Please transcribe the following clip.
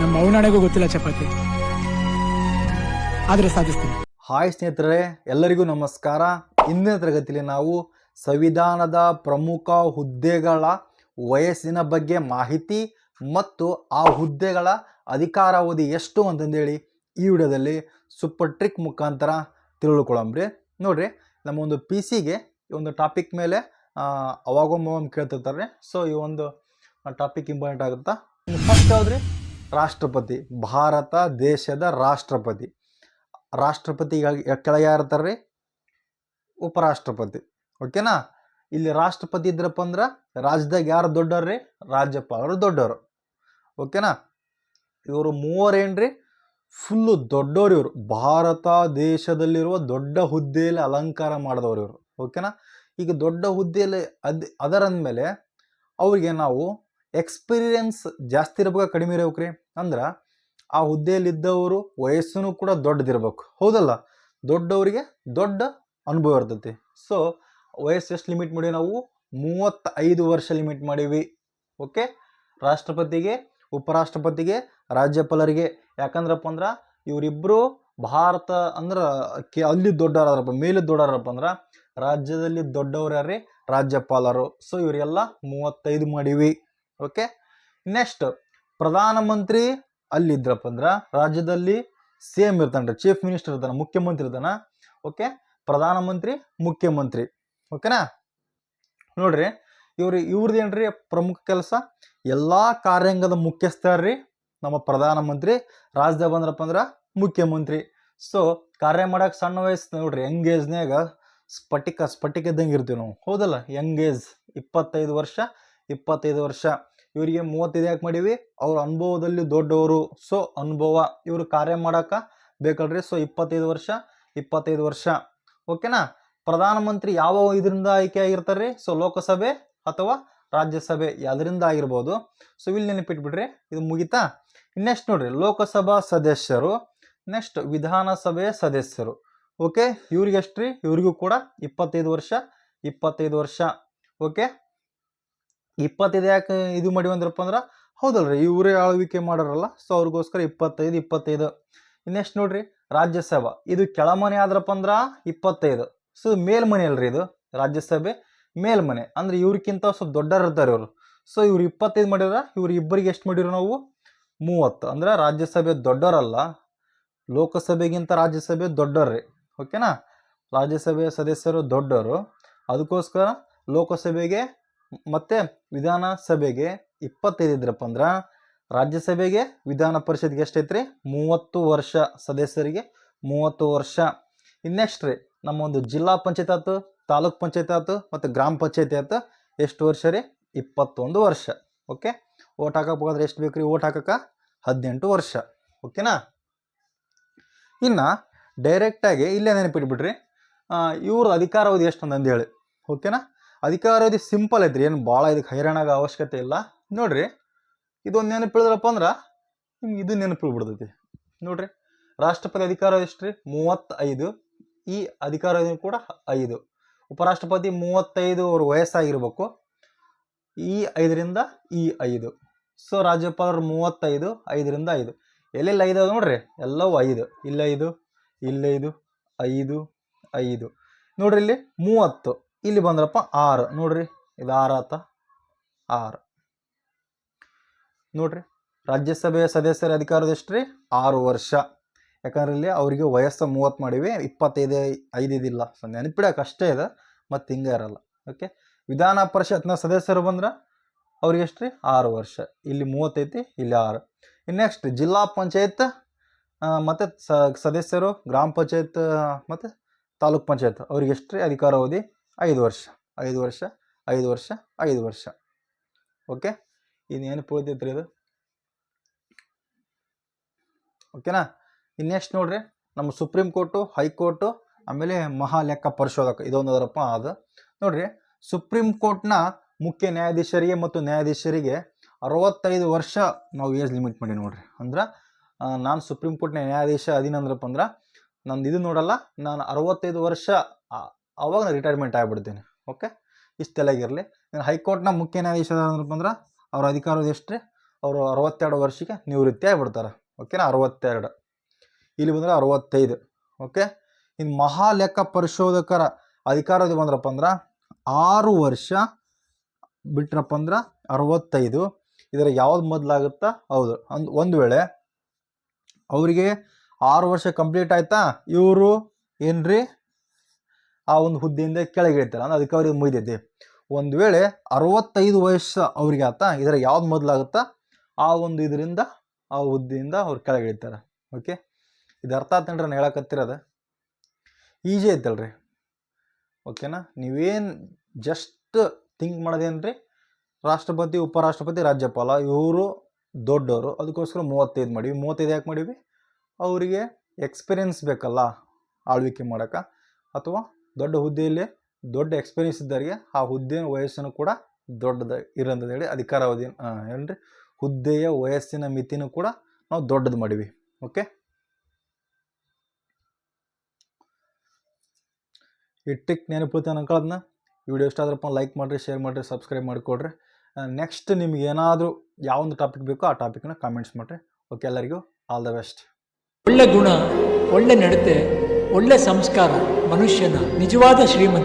ನಮ್ಮ ಅವನಾಣೆಗೂ ಗೊತ್ತಿಲ್ಲ ಚಪಾತಿ. ಆದರೆ ಸಾಧಿಸ್ತೀನಿ. ಹಾಯ್ ಸ್ನೇಹಿತರೆ, ಎಲ್ಲರಿಗೂ ನಮಸ್ಕಾರ. ಇಂದಿನ ತರಗತಿಯಲ್ಲಿ ನಾವು ಸಂವಿಧಾನದ ಪ್ರಮುಖ ಹುದ್ದೆಗಳ ವಯಸ್ಸಿನ ಬಗ್ಗೆ ಮಾಹಿತಿ ಮತ್ತು ಆ ಹುದ್ದೆಗಳ ಅಧಿಕಾರಾವಧಿ ಎಷ್ಟು ಅಂತಂದೇಳಿ ಈ ವಿಡಿಯೋದಲ್ಲಿ ಸೂಪರ್ ಟ್ರಿಕ್ ಮುಖಾಂತರ ತಿಳ್ಕೊಳ್ಳಂಬ್ರಿ ನೋಡ್ರಿ, ನಮ್ಮ ಒಂದು ಪಿ ಸಿಗೆ ಈ ಒಂದು ಟಾಪಿಕ್ ಮೇಲೆ ಅವಾಗೊಮ್ಮೆ ಕೇಳ್ತಿರ್ತಾರೆ ಸೊ ಈ ಒಂದು ಟಾಪಿಕ್ ಇಂಪಾರ್ಟೆಂಟ್ ಆಗುತ್ತಾ? ಫಸ್ಟ್ ಯಾವ್ದ್ರಿ? ರಾಷ್ಟ್ರಪತಿ, ಭಾರತ ದೇಶದ ರಾಷ್ಟ್ರಪತಿ. ರಾಷ್ಟ್ರಪತಿ ಕೆಳಗೆ ಯಾರು ಉಪರಾಷ್ಟ್ರಪತಿ. ಓಕೆನಾ ಇಲ್ಲಿ ರಾಷ್ಟ್ರಪತಿ ಇದ್ರಪ್ಪ ಅಂದ್ರೆ ರಾಜ್ಯದಾಗ ಯಾರು ದೊಡ್ಡವ್ರಿ ರಾಜ್ಯಪಾಲರು ದೊಡ್ಡವರು. ಓಕೆನಾ ಇವರು ಮೂವರೇನ್ರಿ? ಫುಲ್ಲು ದೊಡ್ಡವ್ರು ಇವರು. ಭಾರತ ದೇಶದಲ್ಲಿರುವ ದೊಡ್ಡ ಹುದ್ದೆಯಲ್ಲಿ ಅಲಂಕಾರ ಮಾಡಿದವರು ಇವರು. ಓಕೆನಾ ಈಗ ದೊಡ್ಡ ಹುದ್ದೆಯಲ್ಲಿ ಅದ್, ಅದರಂದ್ಮೇಲೆ ಅವ್ರಿಗೆ ನಾವು ಎಕ್ಸ್ಪೀರಿಯನ್ಸ್ ಜಾಸ್ತಿ ಇರ್ಬೇಕು, ಕಡಿಮೆ ಇರ್ಬೇಕ್ರಿ. ಅಂದ್ರೆ ಆ ಹುದ್ದೆಯಲ್ಲಿದ್ದವರು ವಯಸ್ಸು ಕೂಡ ದೊಡ್ಡದಿರ್ಬೇಕು. ಹೌದಲ್ಲ? ದೊಡ್ಡವರಿಗೆ ದೊಡ್ಡ ಅನುಭವ ಇರ್ತೈತಿ. ಸೊ ವಯಸ್ಸು ಎಷ್ಟು ಲಿಮಿಟ್ ಮಾಡಿ ನಾವು? ಮೂವತ್ತೈದು ವರ್ಷ ಲಿಮಿಟ್ ಮಾಡೀವಿ. ಓಕೆ ರಾಷ್ಟ್ರಪತಿಗೆ, ಉಪರಾಷ್ಟ್ರಪತಿಗೆ, ರಾಜ್ಯಪಾಲರಿಗೆ. ಯಾಕಂದ್ರಪ್ಪ ಅಂದ್ರೆ ಇವರಿಬ್ಬರು ಭಾರತ ಅಂದ್ರೆ ಕೆ, ಅಲ್ಲಿ ದೊಡ್ಡವರಪ್ಪ ಮೇಲೆ ದೊಡ್ಡವರಪ್ಪ ಅಂದ್ರೆ ರಾಜ್ಯದಲ್ಲಿ ದೊಡ್ಡವ್ರು ಯಾರ್ರಿ? ರಾಜ್ಯಪಾಲರು. ಸೊ ಇವರೆಲ್ಲ ಮೂವತ್ತೈದು ಮಾಡೀವಿ. ಓಕೆ ನೆಕ್ಸ್ಟ್ ಪ್ರಧಾನಮಂತ್ರಿ ಅಲ್ಲಿದ್ರಪ್ಪ ಅಂದ್ರೆ ರಾಜ್ಯದಲ್ಲಿ ಸೇಮ್ ಇರ್ತಾನೆ ಚೀಫ್ ಮಿನಿಸ್ಟರ್ ಇರ್ತಾನೆ ಮುಖ್ಯಮಂತ್ರಿ ಇರ್ತಾನ ಓಕೆ ಪ್ರಧಾನಮಂತ್ರಿ ಮುಖ್ಯಮಂತ್ರಿ. ಓಕೆನಾ ನೋಡ್ರಿ, ಇವ್ರಿ ಇವ್ರದ್ದು ಏನ್ರಿ ಪ್ರಮುಖ ಕೆಲಸ? ಎಲ್ಲಾ ಕಾರ್ಯಾಂಗದ ಮುಖ್ಯಸ್ಥರ್ರಿ ನಮ್ಮ ಪ್ರಧಾನಮಂತ್ರಿ ರಾಜ್ಯದಾಗ ಬಂದ್ರಪ್ಪ ಅಂದ್ರೆ ಮುಖ್ಯಮಂತ್ರಿ. ಸೊ ಕಾರ್ಯ ಮಾಡಕ್ ಸಣ್ಣ ವಯಸ್ಸು ನೋಡ್ರಿ, ಯಂಗ್ ಏಜ್ನಾಗ ಸ್ಫಟಿಕ ಸ್ಫಟಿಕ ಇದ್ದಂಗೆ ಇರ್ತೀವಿ ನಾವು. ಹೌದಲ್ಲ? ಯಂಗ್ ಏಜ್ ಇಪ್ಪತ್ತೈದು ವರ್ಷ ಇಪ್ಪತ್ತೈದು ವರ್ಷ. ಇವರಿಗೆ ಮೂವತ್ತೈದು ಯಾಕೆ ಮಾಡೀವಿ? ಅವ್ರ ಅನುಭವದಲ್ಲಿ ದೊಡ್ಡವರು. ಸೊ ಅನುಭವ. ಇವರು ಕಾರ್ಯ ಮಾಡಕ ಬೇಕಲ್ರಿ? ಸೊ ಇಪ್ಪತ್ತೈದು ವರ್ಷ ಇಪ್ಪತ್ತೈದು ವರ್ಷ. ಓಕೆನಾ ಪ್ರಧಾನಮಂತ್ರಿ ಯಾವ ಇದರಿಂದ ಆಯ್ಕೆ ಆಗಿರ್ತಾರ್ರಿ? ಸೊ ಲೋಕಸಭೆ ಅಥವಾ ರಾಜ್ಯಸಭೆ ಯಾವ್ದರಿಂದ ಆಗಿರ್ಬೋದು? ಸೊ ಇಲ್ಲಿ ನೆನಪಿಟ್ಬಿಡ್ರಿ. ಇದು ಮುಗಿತಾ? ನೆಕ್ಸ್ಟ್ ನೋಡ್ರಿ. ಲೋಕಸಭಾ ಸದಸ್ಯರು ನೆಕ್ಸ್ಟ್ ವಿಧಾನಸಭೆಯ ಸದಸ್ಯರು. ಓಕೆ ಇವ್ರಿಗೆ ಎಷ್ಟ್ರಿ ಇವ್ರಿಗೂ ಕೂಡ ಇಪ್ಪತ್ತೈದು ವರ್ಷ ಇಪ್ಪತ್ತೈದು ವರ್ಷ. ಓಕೆ ಇಪ್ಪತ್ತೈದು ಯಾಕೆ ಇದು ಮಾಡಿ ಅಂದ್ರಪ್ಪ ಅಂದ್ರೆ? ಹೌದಲ್ರಿ ಇವರೇ ಆಳ್ವಿಕೆ ಮಾಡೋರಲ್ಲ ಸೊ ಅವ್ರಿಗೋಸ್ಕರ ಇಪ್ಪತ್ತೈದು ಇಪ್ಪತ್ತೈದು. ನೆಕ್ಸ್ಟ್ ನೋಡ್ರಿ ರಾಜ್ಯಸಭಾ ಇದು ಕೆಳಮನೆ ಆದ್ರಪ್ಪ ಅಂದ್ರೆ ಇಪ್ಪತ್ತೈದು. ಸೊ ಮೇಲ್ಮನೆ ಅಲ್ರಿ ಇದು ರಾಜ್ಯಸಭೆ ಮೇಲ್ಮನೆ, ಅಂದ್ರೆ ಇವ್ರಿಗಿಂತ ಸ್ವಲ್ಪ ದೊಡ್ಡವರು ಇರ್ತಾರೆ ಇವರು. ಸೊ ಇವ್ರು ಇಪ್ಪತ್ತೈದು ಮಾಡಿದ್ರ, ಇವ್ರು ಇಬ್ಬರಿಗೆ ಎಷ್ಟು ಮಾಡಿರೋ ನಾವು? ಮೂವತ್ತು. ಅಂದ್ರೆ ರಾಜ್ಯಸಭೆ ದೊಡ್ಡವರಲ್ಲ, ಲೋಕಸಭೆಗಿಂತ ರಾಜ್ಯಸಭೆ ದೊಡ್ಡವ್ರಿ ಓಕೆನಾ ರಾಜ್ಯಸಭೆಯ ಸದಸ್ಯರು ದೊಡ್ಡವರು. ಅದಕ್ಕೋಸ್ಕರ ಲೋಕಸಭೆಗೆ ಮತ್ತೆ ವಿಧಾನಸಭೆಗೆ ಇಪ್ಪತ್ತೈದು ಇದ್ರಪ್ಪ ಅಂದ್ರೆ ರಾಜ್ಯಸಭೆಗೆ, ವಿಧಾನ ಪರಿಷತ್ಗೆ ಎಷ್ಟೈತ್ರಿ ಮೂವತ್ತು ವರ್ಷ ಸದಸ್ಯರಿಗೆ ಮೂವತ್ತು ವರ್ಷ. ನೆಕ್ಸ್ಟ್ ರೀ? ನಮ್ಮ ಒಂದು ಜಿಲ್ಲಾ ಪಂಚಾಯತ್ ಆಯ್ತು ತಾಲೂಕ್ ಪಂಚಾಯತ್ ಆಯ್ತು ಮತ್ತು ಗ್ರಾಮ ಪಂಚಾಯತಿ ಆಯ್ತು ಎಷ್ಟು ವರ್ಷ ರೀ? ಇಪ್ಪತ್ತೊಂದು ವರ್ಷ. ಓಕೆ? ಓಟ್ ಹಾಕಬೇಕಾದ್ರೆ ಎಷ್ಟು ಬೇಕು ರೀ ಓಟ್ ಹಾಕಕ್ಕೆ ಹದಿನೆಂಟು ವರ್ಷ. ಓಕೆನಾ? ಇನ್ನು ಡೈರೆಕ್ಟಾಗಿ ಇಲ್ಲೇ ನೆನಪಿಟ್ಬಿಡ್ರಿ ಇವ್ರ ಅಧಿಕಾರಾವಧಿ ಎಷ್ಟು ಅಂತಂದು ಹೇಳಿ. ಓಕೆನಾ? ಅಧಿಕಾರಾವಧಿ ಸಿಂಪಲ್ ಐತ್ರಿ. ಏನು ಭಾಳ ಇದಕ್ಕೆ ಹೈರಾಣಾಗ ಅವಶ್ಯಕತೆ ಇಲ್ಲ. ನೋಡ್ರಿ, ಇದೊಂದು ನೆನಪಿಳಿದ್ರಪ್ಪ ಅಂದ್ರೆ ನಿಮ್ಗೆ ಇದು ನೆನಪಿಳ್ಬಿಡ್ತೈತಿ ನೋಡ್ರಿ, ರಾಷ್ಟ್ರಪತಿ ಅಧಿಕಾರ ಎಷ್ಟು ರೀ ಮೂವತ್ತೈದು. ಈ ಅಧಿಕಾರಾವಧಿ ಕೂಡ ಐದು. ಉಪರಾಷ್ಟ್ರಪತಿ ಮೂವತ್ತೈದು ಅವ್ರ ವಯಸ್ಸಾಗಿರ್ಬೇಕು. ಈ ಐದರಿಂದ ಈ ಐದು. ಸೊ, ರಾಜ್ಯಪಾಲರು ಮೂವತ್ತೈದು, ಐದರಿಂದ ಐದು. ಎಲ್ಲೆಲ್ಲಿ ಐದು ನೋಡ್ರಿ? ಎಲ್ಲವೂ ಐದು. ಇಲ್ಲ ಐದು ಇಲ್ಲೈದು ಐದು ಐದು. ನೋಡ್ರಿ ಇಲ್ಲಿ ಮೂವತ್ತು. ಇಲ್ಲಿ ಬಂದ್ರಪ್ಪ ಆರು. ನೋಡ್ರಿ, ಇದು ಆರು ಆತ? ಆರು. ನೋಡ್ರಿ, ರಾಜ್ಯಸಭೆಯ ಸದಸ್ಯರ ಅಧಿಕಾರದ ಎಷ್ಟು ರೀ ಆರು ವರ್ಷ. ಯಾಕಂದ್ರೆ ಇಲ್ಲಿ ಅವರಿಗೆ ವಯಸ್ಸು ಮೂವತ್ತು ಮಾಡಿವಿ, ಇಪ್ಪತ್ತೈದು, ಐದು ಇದಿಲ್ಲ ಸೊ ನೆನಪಿಡಕ್ಕೆ ಅಷ್ಟೇ ಇದೆ, ಮತ್ತು ಹಿಂಗೆ ಇರಲ್ಲ. ಓಕೆ? ವಿಧಾನ ಪರಿಷತ್ನ ಸದಸ್ಯರು ಬಂದ್ರೆ ಅವ್ರಿಗೆ ಎಷ್ಟು ರೀ ಆರು ವರ್ಷ. ಇಲ್ಲಿ ಮೂವತ್ತೈತಿ ಇಲ್ಲಿ ಆರು. ಇನ್ನು ನೆಕ್ಸ್ಟ್, ಜಿಲ್ಲಾ ಪಂಚಾಯತ್ ಮತ್ತು ಸದಸ್ಯರು, ಗ್ರಾಮ ಪಂಚಾಯತ್, ಮತ್ತು ತಾಲೂಕ್ ಪಂಚಾಯತ್ ಅವ್ರಿಗೆ ಎಷ್ಟು ರೀ ಅಧಿಕಾರಾವಧಿ ಐದು ವರ್ಷ ಐದು ವರ್ಷ ಐದು ವರ್ಷ ಐದು ವರ್ಷ. ಓಕೆ ಇನ್ನೇನು ಪುಳಿತೈತ್ರಿ ಇದು? ಓಕೆನಾ ಇನ್ನೆಷ್ಟು ನೆಕ್ಸ್ಟ್ ನೋಡ್ರಿ? ನಮ್ಮ ಸುಪ್ರೀಂ ಕೋರ್ಟು ಹೈಕೋರ್ಟು ಆಮೇಲೆ ಮಹಾ ಲೆಕ್ಕ ಪರಿಶೋಧಕ, ಇದೊಂದು ಅದರಪ್ಪ ಅದು. ನೋಡ್ರಿ ಸುಪ್ರೀಂ ಕೋರ್ಟ್ನ ಮುಖ್ಯ ನ್ಯಾಯಾಧೀಶರಿಗೆ ಮತ್ತು ನ್ಯಾಯಾಧೀಶರಿಗೆ ಅರವತ್ತೈದು ವರ್ಷ ನಾವು ಏಜ್ ಲಿಮಿಟ್ ಮಾಡಿ ನೋಡ್ರಿ. ಅಂದ್ರೆ ನಾನು ಸುಪ್ರೀಂ ಕೋರ್ಟ್ನ ನ್ಯಾಯಾಧೀಶ ಅದೀನಂದ್ರಪ್ಪ ಅಂದ್ರೆ, ನಂದು ಇದು ನೋಡಲ್ಲ, ನಾನು ಅರವತ್ತೈದು ವರ್ಷ ಆ- ನಾನು ರಿಟೈರ್ಮೆಂಟ್ ಆಗಿಬಿಡ್ತೀನಿ. ಓಕೆ ಇಷ್ಟೆಲ್ಲ ನಾನು ಹೈಕೋರ್ಟ್ನ ಮುಖ್ಯ ನ್ಯಾಯಾಧೀಶ ಅಂದ್ರೆ ಅವ್ರ ಅಧಿಕಾರದ ಎಷ್ಟು ಅವರು ಅರವತ್ತೆರಡು ವರ್ಷಕ್ಕೆ ನಿವೃತ್ತಿ ಆಗಿಬಿಡ್ತಾರೆ. ಓಕೆನಾ ಅರವತ್ತೆರಡು. ಇಲ್ಲಿ ಬಂದರೆ ಅರವತ್ತೈದು. ಓಕೆ ಇನ್ನು ಮಹಾ ಲೆಕ್ಕ ಪರಿಶೋಧಕರ ಅಧಿಕಾರದ ಬಂದ್ರಪ್ಪ ಅಂದ್ರೆ ಆರು ವರ್ಷ ಬಿಟ್ರಪ್ಪ ಅಂದ್ರೆ ಅರವತ್ತೈದು. ಇದರ ಯಾವ್ದು ಮೊದಲಾಗುತ್ತಾ? ಹೌದು. ಅಂದ್ ಒಂದು ವೇಳೆ ಅವರಿಗೆ ಆರು ವರ್ಷ ಕಂಪ್ಲೀಟ್ ಆಯ್ತಾ? ಇವರು ಏನ್ರಿ? ಆ ಒಂದು ಹುದ್ದೆಯಿಂದ ಕೆಳಗೆ ಇಳಿತಾರೆ ಅಂದ್ರೆ ಅದಕ್ಕೆ ಅವ್ರಿಗೆ ಮುಗಿದೈತಿ. ಒಂದು ವೇಳೆ ಅರವತ್ತೈದು ವಯಸ್ಸು ಅವ್ರಿಗೆ ಆತ ಇದರ ಯಾವ್ದು ಮೊದಲಾಗುತ್ತಾ, ಆ ಒಂದು ಇದರಿಂದ, ಆ ಹುದ್ದೆಯಿಂದ ಅವ್ರು ಕೆಳಗೆ ಇಳಿತಾರೆ ಓಕೆ ಇದು ಅರ್ಥ ಆತ ನಾನು ಹೇಳಕತ್ತಿರೋದು. ಈಜಿ ಐತಲ್ರಿ. ಓಕೆನಾ ನೀವೇನು ಜಸ್ಟ್ ಥಿಂಕ್ ಮಾಡೋದೇನ್ರಿ? ರಾಷ್ಟ್ರಪತಿ, ಉಪರಾಷ್ಟ್ರಪತಿ, ರಾಜ್ಯಪಾಲ, ಇವರು ದೊಡ್ಡವರು, ಅದಕ್ಕೋಸ್ಕರ ಮೂವತ್ತೈದು ಮಾಡಿವಿ. ಮೂವತ್ತೈದು ಯಾಕೆ ಮಾಡೀವಿ? ಅವರಿಗೆ ಎಕ್ಸ್ಪೀರಿಯನ್ಸ್ ಬೇಕಲ್ಲ ಆಳ್ವಿಕೆ ಮಾಡೋಕ್ಕೆ ಅಥವಾ ದೊಡ್ಡ ಹುದ್ದೆಯಲ್ಲಿ ದೊಡ್ಡ ಎಕ್ಸ್ಪೀರಿಯನ್ಸ್ ಇದ್ದವರಿಗೆ ಆ ಹುದ್ದೆಯ ವಯಸ್ಸನ್ನು ಕೂಡ ದೊಡ್ಡದ ಇರಂತಂದು ಹೇಳಿ ಅಧಿಕಾರಾವಧಿ ಏನ್ರಿ? ಹುದ್ದೆಯ ವಯಸ್ಸಿನ ಮಿತಿನೂ ಕೂಡ ನಾವು ದೊಡ್ಡದು ಮಾಡಿವಿ ಓಕೆ ಇಟ್ಟಿಕ್ ನೆನಪು ನೆನಪುತ್ತೆ ಅನ್ಕೊಳ್ಳೋದನ್ನ ವಿಡಿಯೋ ಇಷ್ಟ ಆದ್ರಪ್ಪ ಲೈಕ್ ಮಾಡಿರಿ ಶೇರ್ ಮಾಡಿರಿ ಸಬ್ಸ್ಕ್ರೈಬ್ ಮಾಡಿಕೊಡ್ರಿ. ನೆಕ್ಸ್ಟ್ ನಿಮ್ಗೆ ಏನಾದರೂ ಯಾವೊಂದು ಟಾಪಿಕ್ ಬೇಕೋ ಆ ಟಾಪಿಕ್ನ ಕಾಮೆಂಟ್ಸ್ ಮಾಡಿರಿ ಓಕೆ ಎಲ್ಲರಿಗೂ ಆಲ್ ದ ಬೆಸ್ಟ್ ಒಳ್ಳೆ ಗುಣ ಒಳ್ಳೆ ನಡತೆ ಒಳ್ಳೆ ಸಂಸ್ಕಾರ ಮನುಷ್ಯನ ನಿಜವಾದ ಶ್ರೀಮಂತ.